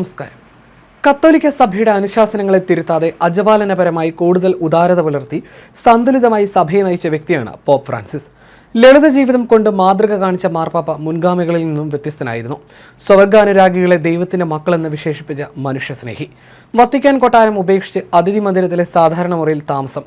നമസ്കാരം. കത്തോലിക്ക സഭയുടെ അനുശാസനങ്ങളെ തിരുത്താതെ അജപാലനപരമായി കൂടുതൽ ഉദാരത പുലർത്തി സന്തുലിതമായി സഭയെ നയിച്ച വ്യക്തിയാണ് പോപ്പ് ഫ്രാൻസിസ്. ലളിത ജീവിതം കൊണ്ട് മാതൃക കാണിച്ച മാർപ്പാപ്പ മുൻഗാമികളിൽ നിന്നും വ്യത്യസ്തനായിരുന്നു. സ്വർഗാനുരാഗികളെ ദൈവത്തിന്റെ മക്കളെന്ന് വിശേഷിപ്പിച്ച മനുഷ്യസ്നേഹി. വത്തിക്കാൻ കൊട്ടാരം ഉപേക്ഷിച്ച് അതിഥി മന്ദിരത്തിലെ സാധാരണ മുറിയിൽ താമസം.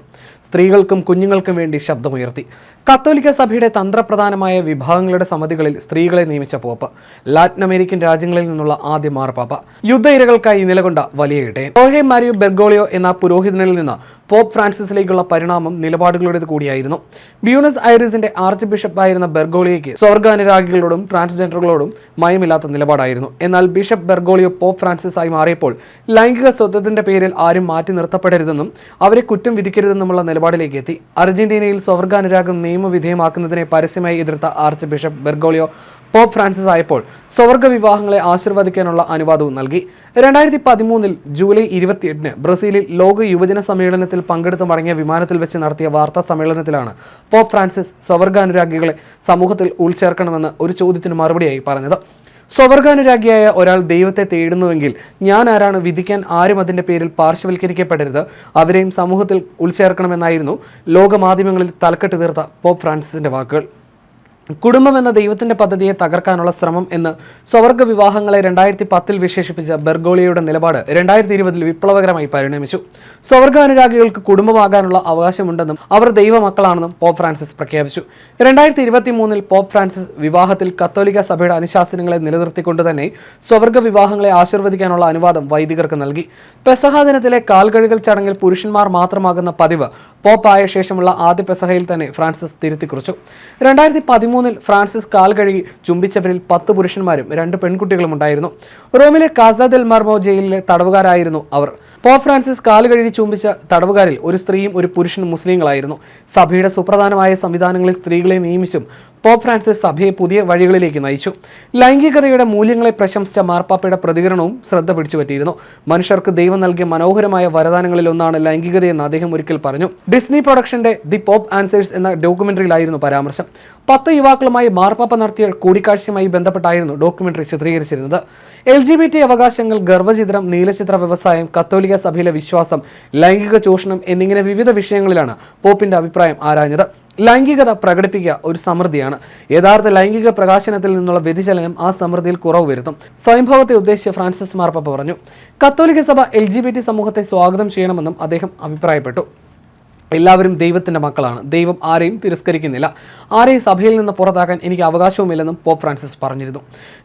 സ്ത്രീകൾക്കും കുഞ്ഞുങ്ങൾക്കും വേണ്ടി ശബ്ദമുയർത്തി. കത്തോലിക്ക സഭയുടെ തന്ത്രപ്രധാനമായ വിഭാഗങ്ങളുടെ സമിതികളിൽ സ്ത്രീകളെ നിയമിച്ച പോപ്പ്. ലാറ്റിൻ അമേരിക്കൻ രാജ്യങ്ങളിൽ നിന്നുള്ള ആദ്യ മാർപ്പാപ്പ. യുദ്ധ ഇരകൾക്കായി നിലകൊണ്ട വലിയ ഇടയൻ. ഓഹെ മാരിയോ ബെർഗോളിയോ എന്ന പുരോഹിതനിൽ നിന്ന് പോപ്പ് ഫ്രാൻസിസിലേക്കുള്ള പരിണാമം നിലപാടുകളുടേത് കൂടിയായിരുന്നു. ബ്യൂണസ് ഐറിസിന്റെ ആർച്ച് ബിഷപ്പ് ആയിരുന്ന ബെർഗോളിയയ്ക്ക് സ്വർഗാനുരാഗികളോടും ട്രാൻസ്ജെൻഡറുകളോടും മയമില്ലാത്ത നിലപാടായിരുന്നു. എന്നാൽ ബിഷപ്പ് ബെർഗോളിയോ പോപ്പ് ഫ്രാൻസിസ് ആയി മാറിയപ്പോൾ ലൈംഗിക സ്വത്വത്തിന്റെ പേരിൽ ആരും മാറ്റി നിർത്തപ്പെടരുതെന്നും അവരെ കുറ്റം വിധിക്കരുതെന്നുമുള്ള നിലപാടിലേക്ക് എത്തി. അർജന്റീനയിൽ സ്വർഗാനുരാഗം നിയമവിധേയമാക്കുന്നതിനെ പരസ്യമായി എതിർത്ത arch bishop Bergoglio pope Francis ആയപ്പോൾ സ്വർഗ വിവാഹങ്ങളെ ആശീർവദിക്കാനുള്ള അനുവാദവും നൽകി. രണ്ടായിരത്തി പതിമൂന്നിൽ ജൂലൈ ഇരുപത്തിയെട്ടിന് ബ്രസീലിൽ ലോക യുവജന സമ്മേളനത്തിൽ പങ്കെടുത്ത് മടങ്ങിയ വിമാനത്തിൽ വെച്ച് നടത്തിയ വാർത്താ സമ്മേളനത്തിലാണ് പോപ്പ് ഫ്രാൻസിസ് സ്വർഗാനുരാഗികളെ സമൂഹത്തിൽ ഉൾച്ചേർക്കണമെന്ന് ഒരു ചോദ്യത്തിന് മറുപടിയായി പറഞ്ഞത്. സ്വവർഗാനുരാഗിയായ ഒരാൾ ദൈവത്തെ തേടുന്നുവെങ്കിൽ ഞാൻ ആരാണ് വിധിക്കാൻ ആരും അതിന്റെ പേരിൽ പാർശ്വവൽക്കരിക്കപ്പെടരുത്. അവരെയും സമൂഹത്തിൽ ഉൾച്ചേർക്കണമെന്നായിരുന്നു ലോകമാധ്യമങ്ങളിൽ തലക്കെട്ട് തീർത്ത പോപ്പ് ഫ്രാൻസിസിന്റെ വാക്കുകൾ. കുടുംബം എന്ന ദൈവത്തിന്റെ പദ്ധതിയെ തകർക്കാനുള്ള ശ്രമം എന്ന് സ്വവർഗ വിവാഹങ്ങളെ രണ്ടായിരത്തി പത്തിൽ വിശേഷിപ്പിച്ച ബെർഗോളിയയുടെ നിലപാട് രണ്ടായിരത്തി ഇരുപതിൽ വിപ്ലവകരമായി പരിണമിച്ചു. സ്വർഗാനുരാഗികൾക്ക് കുടുംബമാകാനുള്ള അവകാശമുണ്ടെന്നും അവർ ദൈവമക്കളാണെന്നും പോപ്പ് ഫ്രാൻസിസ് പ്രഖ്യാപിച്ചു. രണ്ടായിരത്തി ഇരുപത്തി മൂന്നിൽ പോപ്പ് ഫ്രാൻസിസ് വിവാഹത്തിൽ കത്തോലിക്ക സഭയുടെ അനുശാസനങ്ങളെ നിലനിർത്തിക്കൊണ്ട് തന്നെ സ്വവർഗ വിവാഹങ്ങളെ ആശീർവദിക്കാനുള്ള അനുവാദം വൈദികർക്ക് നൽകി. പെസഹ ദിനത്തിലെ കാൽകഴുകൽ ചടങ്ങിൽ പുരുഷന്മാർ മാത്രമാകുന്ന പതിവ് പോപ്പായ ശേഷമുള്ള ആദ്യ പെസഹയിൽ തന്നെ ഫ്രാൻസിസ് തിരുത്തിക്കുറിച്ചു. രണ്ടായിരത്തി പതിമൂന്നിൽ ഫ്രാൻസിസ് കാൽ കഴുകി ചുംബിച്ചവരിൽ പത്ത് പുരുഷന്മാരും രണ്ട് പെൺകുട്ടികളും ഉണ്ടായിരുന്നു. റോമിലെ കാസാദെൽ മർമോ ജയിലിലെ തടവുകാരായിരുന്നു അവർ. പോ ഫ്രാൻസിസ് കാൽ കഴുകി ചുംബിച്ച തടവുകാരിൽ ഒരു സ്ത്രീയും ഒരു പുരുഷനും മുസ്ലിങ്ങളായിരുന്നു. സഭയുടെ സുപ്രധാനമായ സംവിധാനങ്ങളിൽ സ്ത്രീകളെ നിയമിച്ചും പോപ്പ് ഫ്രാൻസിസ് സഭയെ പുതിയ വഴികളിലേക്ക് നയിച്ചു. ലൈംഗികതയുടെ മൂല്യങ്ങളെ പ്രശംസിച്ച മാർപ്പാപ്പയുടെ പ്രതികരണവും ശ്രദ്ധ പിടിച്ചുപറ്റിയിരുന്നു. മനുഷ്യർക്ക് ദൈവം നൽകിയ മനോഹരമായ വരദാനങ്ങളിൽ ഒന്നാണ് ലൈംഗികതയെന്ന് അദ്ദേഹം ഒരിക്കൽ പറഞ്ഞു. ഡിസ്നി പ്രൊഡക്ഷന്റെ ദി പോപ്പ് ആൻസേഴ്സ് എന്ന ഡോക്യുമെന്ററിയിലായിരുന്നു പരാമർശം. പത്ത് യുവാക്കളുമായി മാർപ്പാപ്പ നടത്തിയ കൂടിക്കാഴ്ചയുമായി ബന്ധപ്പെട്ടായിരുന്നു ഡോക്യുമെന്ററി ചിത്രീകരിച്ചിരുന്നത്. എൽ ജി ബി ടി അവകാശങ്ങൾ ഗർഭചിത്രം നീലചിത്ര വ്യവസായം കത്തോലിക്ക സഭയിലെ വിശ്വാസം ലൈംഗിക ചൂഷണം എന്നിങ്ങനെ വിവിധ വിഷയങ്ങളിലാണ് പോപ്പിന്റെ അഭിപ്രായം ആരാഞ്ഞത്. ലൈംഗികത പ്രകടിപ്പിക്കുക ഒരു സമൃദ്ധിയാണ്. യഥാർത്ഥ ലൈംഗിക പ്രകാശനത്തിൽ നിന്നുള്ള വ്യതിചലനം ആ സമൃദ്ധിയിൽ കുറവ് വരുത്തും. സ്വയംഭവത്തെ ഉദ്ദേശിച്ച് ഫ്രാൻസിസ് മാർപ്പാപ്പ പറഞ്ഞു. കത്തോലിക്ക സഭ എൽ സമൂഹത്തെ സ്വാഗതം ചെയ്യണമെന്നും അദ്ദേഹം അഭിപ്രായപ്പെട്ടു. എല്ലാവരും ദൈവത്തിന്റെ മക്കളാണ്. ദൈവം ആരെയും തിരസ്കരിക്കുന്നില്ല. ആരെയും സഭയിൽ നിന്ന് പുറത്താക്കാൻ എനിക്ക് അവകാശവുമില്ലെന്നും പോപ്പ് ഫ്രാൻസിസ് പറഞ്ഞിരുന്നു.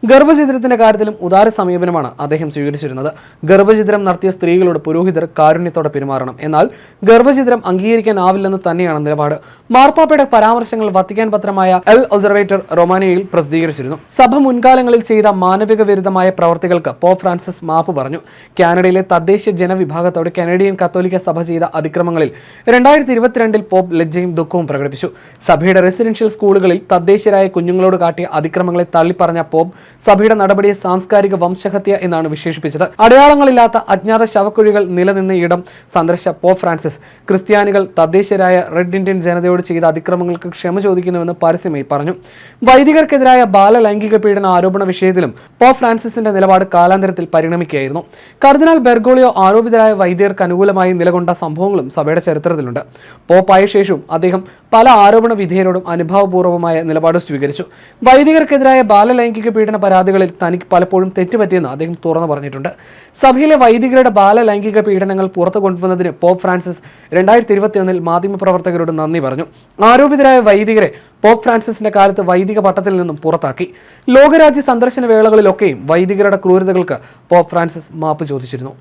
ഗർഭചിത്രത്തിന്റെ കാര്യത്തിലും ഉദാര സമീപനമാണ് അദ്ദേഹം സ്വീകരിച്ചിരുന്നത്. ഗർഭചിത്രം നടത്തിയ സ്ത്രീകളോട് പുരോഹിതർ കാരുണ്യത്തോടെ പെരുമാറണം. എന്നാൽ ഗർഭചിത്രം അംഗീകരിക്കാനാവില്ലെന്ന് തന്നെയാണ് നിലപാട്. മാർപ്പാപ്പയുടെ പരാമർശങ്ങൾ വത്തിക്കാൻ പത്രമായ എൽ ഒസർവേറ്റർ റൊമാനിയയിൽ പ്രസിദ്ധീകരിച്ചിരുന്നു. സഭ മുൻകാലങ്ങളിൽ ചെയ്ത മാനവിക വിരുദ്ധമായ പ്രവർത്തികൾക്ക് പോപ്പ് ഫ്രാൻസിസ് മാപ്പ് പറഞ്ഞു. കാനഡയിലെ തദ്ദേശീയ ജനവിഭാഗത്തോട് കനേഡിയൻ കത്തോലിക്ക സഭ ചെയ്ത അതിക്രമങ്ങളിൽ രണ്ടായിരത്തി രണ്ടായിരത്തി ഇരുപത്തിരണ്ടിൽ പോപ്പ് ലജ്ജയും ദുഃഖവും പ്രകടിപ്പിച്ചു. സഭയുടെ റെസിഡൻഷ്യൽ സ്കൂളുകളിൽ തദ്ദേശീയരായ കുഞ്ഞുങ്ങളോട് കാട്ടിയ അതിക്രമങ്ങളെ തള്ളിപ്പറഞ്ഞ പോപ്പ് സഭയുടെ നടപടിയെ സാംസ്കാരിക വംശഹത്യ എന്നാണ് വിശേഷിപ്പിച്ചത്. അടയാളങ്ങളില്ലാത്ത അജ്ഞാത ശവക്കുഴികൾ നിലനിന്ന ഇടം സന്ദർശിച്ച പോപ്പ് ഫ്രാൻസിസ് ക്രിസ്ത്യാനികൾ തദ്ദേശീയരായ റെഡ് ഇന്ത്യൻ ജനതയോട് ചെയ്ത അതിക്രമങ്ങൾക്ക് ക്ഷമ ചോദിക്കുന്നുവെന്ന് പരസ്യമായി പറഞ്ഞു. വൈദികർക്കെതിരായ ബാലലൈംഗിക പീഡന ആരോപണ വിഷയത്തിലും പോപ്പ് ഫ്രാൻസിസിന്റെ നിലപാട് കാലാന്തരത്തിൽ പരിണമിക്കുകയായിരുന്നു. കർദിനാൾ ബെർഗോളിയോ ആരോപിതരായ വൈദികർക്ക് അനുകൂലമായി നിലകൊണ്ട സംഭവങ്ങളും സഭയുടെ ചരിത്രത്തിലുണ്ട്. പോപ്പായ ശേഷവും അദ്ദേഹം പല ആരോപണ വിധേയരോടും അനുഭാവപൂർവമായ നിലപാട് സ്വീകരിച്ചു. വൈദികർക്കെതിരായ ബാലലൈംഗിക പീഡന പരാതികളിൽ തനിക്ക് പലപ്പോഴും തെറ്റുപറ്റിയെന്ന് അദ്ദേഹം തുറന്നു പറഞ്ഞിട്ടുണ്ട്. സഭയിലെ വൈദികരുടെ ബാലലൈംഗിക പീഡനങ്ങൾ പുറത്തു കൊണ്ടുവന്നതിന് പോപ്പ് ഫ്രാൻസിസ് രണ്ടായിരത്തി ഇരുപത്തിയൊന്നിൽ മാധ്യമപ്രവർത്തകരോട് നന്ദി പറഞ്ഞു. ആരോപിതരായ വൈദികരെ പോപ്പ് ഫ്രാൻസിസിന്റെ കാലത്ത് വൈദിക പട്ടത്തിൽ നിന്നും പുറത്താക്കി. ലോകരാജ്യ സന്ദർശന വേളകളിലൊക്കെയും വൈദികരുടെ ക്രൂരതകൾക്ക് പോപ്പ് ഫ്രാൻസിസ് മാപ്പ് ചോദിച്ചിരുന്നു.